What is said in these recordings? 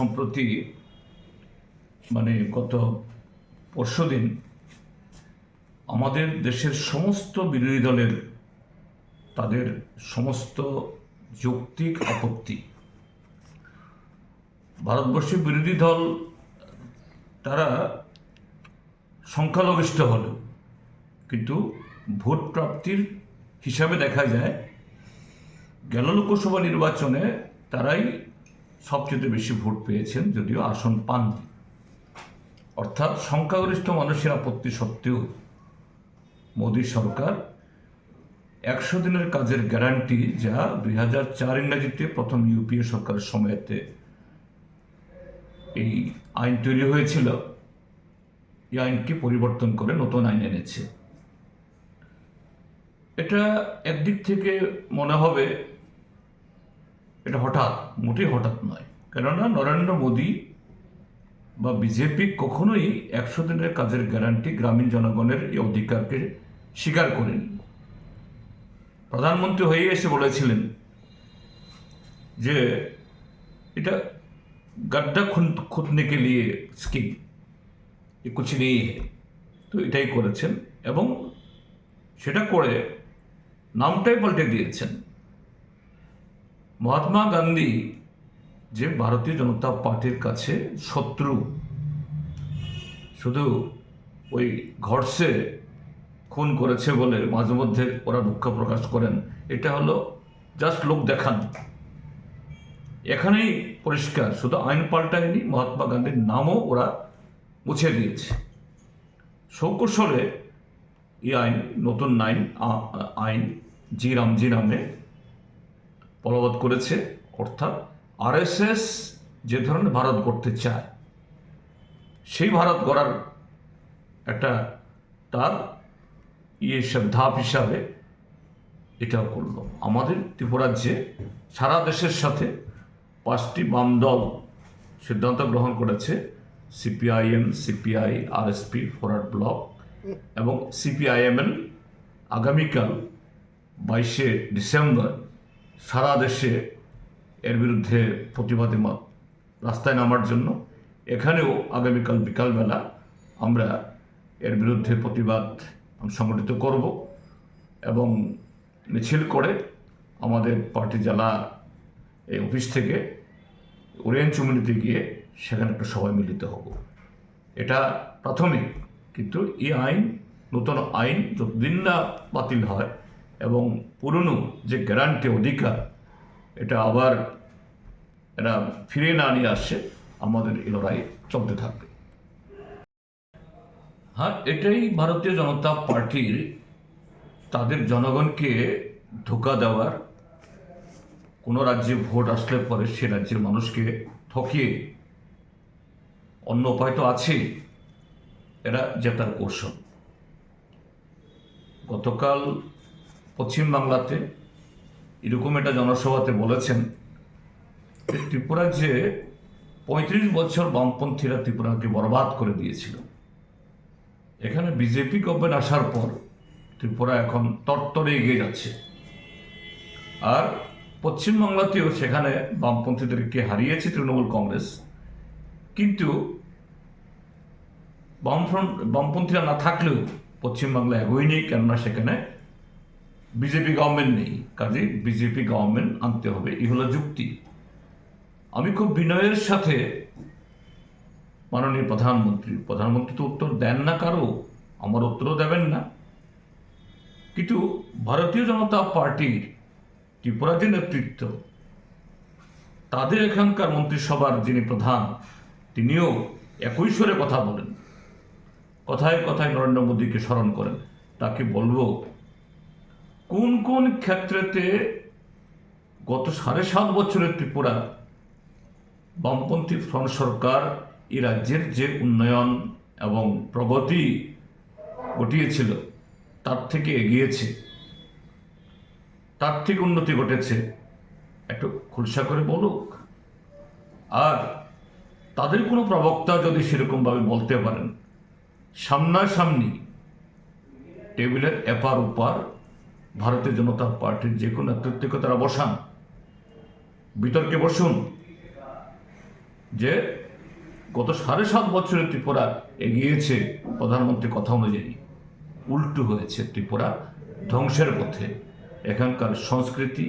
সম্প্রতি মানে গত পরশুদিন আমাদের দেশের সমস্ত বিরোধী দলের তাদের সমস্ত যৌক্তিক আপত্তি। ভারতবর্ষের বিরোধী দল, তারা সংখ্যালঘিষ্ঠ হলেও, কিন্তু ভোট প্রাপ্তির হিসাবে দেখা যায়, গেল লোকসভা নির্বাচনে তারাই সবচেয়ে বেশি ভোট পেয়েছেন যদিও আসন পান অর্থাৎ সংখ্যাগরিষ্ঠ মানুষের আপত্তি সত্ত্বেও মোদী সরকার একশো দিনের কাজের গ্যারান্টি যা দুই হাজার চার ইংরাজিতে প্রথম ইউপিএ সরকারের সময়তে এই আইন তৈরি হয়েছিল। এই আইনকে পরিবর্তন করে নতুন আইন এনেছে। এটা একদিক থেকে মনে হবে এটা হঠাৎ, মোটেই হঠাৎ নয়। কেননা নরেন্দ্র মোদী বা বিজেপি কখনোই একশো দিনের কাজের গ্যারান্টি গ্রামীণ জনগণের এই অধিকারকে স্বীকার করেনি। প্রধানমন্ত্রী হয়ে এসে বলেছিলেন যে এটা গাড্ডা খুঁতনে কে লিয়ে স্কিম এ কুচি নেই। তো এটাই করেছেন এবং সেটা করে নামটাই পাল্টে দিয়েছেন। মহাত্মা গান্ধী যে ভারতীয় জনতা পার্টির কাছে শত্রু, শুধু ওই ঘটসে খুন করেছে বলে মাঝে মধ্যে ওরা দুঃখ প্রকাশ করেন, এটা হলো জাস্ট লোক দেখান। এখানেই পরিষ্কার, শুধু আইন পাল্টায়নি, মহাত্মা গান্ধীর নামও ওরা মুছে দিয়েছে। সৌকৌশলে এই আইন, নতুন আইন আইন জি রামজি নামে বলবৎ করেছে, অর্থাৎ আরএসএস যে ধরনের ভারত গড়তে চায়, সেই ভারত গড়ার একটা তার ইয়ে ধাপ হিসাবে এটাও করল। আমাদের ত্রিপুরাজ্যে সারা দেশের সাথে পাঁচটি বাম দল সিদ্ধান্ত গ্রহণ করেছে, CPIM, CPI, RSP, forward bloc এবং সিপিআইএমএল। আগামীকাল বাইশে ডিসেম্বর সারা দেশে এর বিরুদ্ধে প্রতিবাদে রাস্তায় নামার জন্য এখানেও আগামীকাল বিকালবেলা আমরা এর বিরুদ্ধে প্রতিবাদ সংগঠিত করব এবং মিছিল করে আমাদের পার্টি জেলা এই অফিস থেকে ওরিয়েন্ট চুমনিতে গিয়ে সেখানে একটা সবাই মিলিত হব। এটা প্রাথমিক, কিন্তু এই আইন, নতুন আইন যতদিন না বাতিল হয় এবং পুরনো যে গ্যারান্টি অধিকার, এটা আবার এরা ফিরে না নিয়ে আসছে, আমাদের এই লড়াই চলতে থাকবে। হ্যাঁ এটাই ভারতীয় জনতা পার্টির তাদের জনগণকে ধোকা দেওয়ার। কোনো রাজ্যে ভোট আসলে পরে সে রাজ্যের মানুষকে ঠকিয়ে অন্য উপায় তো আছেই এরা জেতার কৌশল। গতকাল পশ্চিমবাংলাতে এরকম একটা জনসভাতে বলেছেন ত্রিপুরা যে পঁয়ত্রিশ বছর বামপন্থীরা ত্রিপুরাকে বরবাদ করে দিয়েছিল। এখানে বিজেপি গভর্নমেন্ট আসার পর ত্রিপুরা এখন তরতরে এগিয়ে যাচ্ছে। আর পশ্চিমবাংলাতেও সেখানে বামপন্থীদেরকে হারিয়েছে তৃণমূল কংগ্রেস। কিন্তু বামফ্রন্ট, বামপন্থীরা না থাকলেও পশ্চিমবাংলা এগোয়নি, কেননা সেখানে বিজেপি গভর্নমেন্ট নেই। কাজে বিজেপি গভর্নমেন্ট আনতে হবে, এই হলো যুক্তি। আমি খুব বিনয়ের সাথে মাননীয় প্রধানমন্ত্রী প্রধানমন্ত্রী তো উত্তর দেন না কারও, আমার উত্তরও দেবেন না। কিন্তু ভারতীয় জনতা পার্টির ত্রিপুরা যে নেতৃত্ব, তাদের এখানকার মন্ত্রিসভার যিনি প্রধান, তিনিও একই স্বরে কথা বলেন। কথায় কথায় নরেন্দ্র মোদীকে স্মরণ করেন। তাকে বলব কোন কোন ক্ষেত্রেতে গত সাড়ে সাত বছরের ত্রিপুরা বামপন্থী ফ্রন্ট সরকার এই রাজ্যের যে উন্নয়ন এবং প্রগতি ঘটিয়েছিল, তার থেকে এগিয়েছে। তার থেকে উন্নতি ঘটেছে। একটু খুলসা করে বলুক। আর তাদের কোনো প্রবক্তা যদি সেরকমভাবে বলতে পারেন, সামনাসামনি টেবিলের এপার ওপার ভারতীয় জনতা পার্টির যে কোনো নেতৃত্বকে তারা বসান। বিতর্কে বসুন যে গত সাড়ে সাত বছরে ত্রিপুরা এগিয়েছে প্রধানমন্ত্রীর কথা অনুযায়ী। উল্টো হয়েছে ত্রিপুরা ধ্বংসের পথে। এখানকার সংস্কৃতি,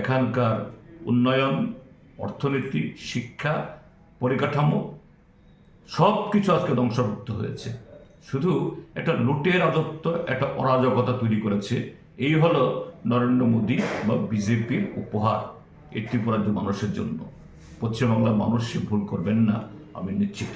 এখানকার উন্নয়ন, অর্থনীতি, শিক্ষা, পরিকাঠামো সব কিছু আজকে ধ্বংসমুক্ত হয়েছে। শুধু একটা লুটের রাজত্ব, একটা অরাজকতা তৈরি করেছে এই হলো নরেন্দ্র মোদী বা বিজেপির উপহার। এই ত্রিপুরাজ্য মানুষের জন্য। পশ্চিমবাংলার মানুষ সে ভুল করবেন না, আমি নিশ্চিত।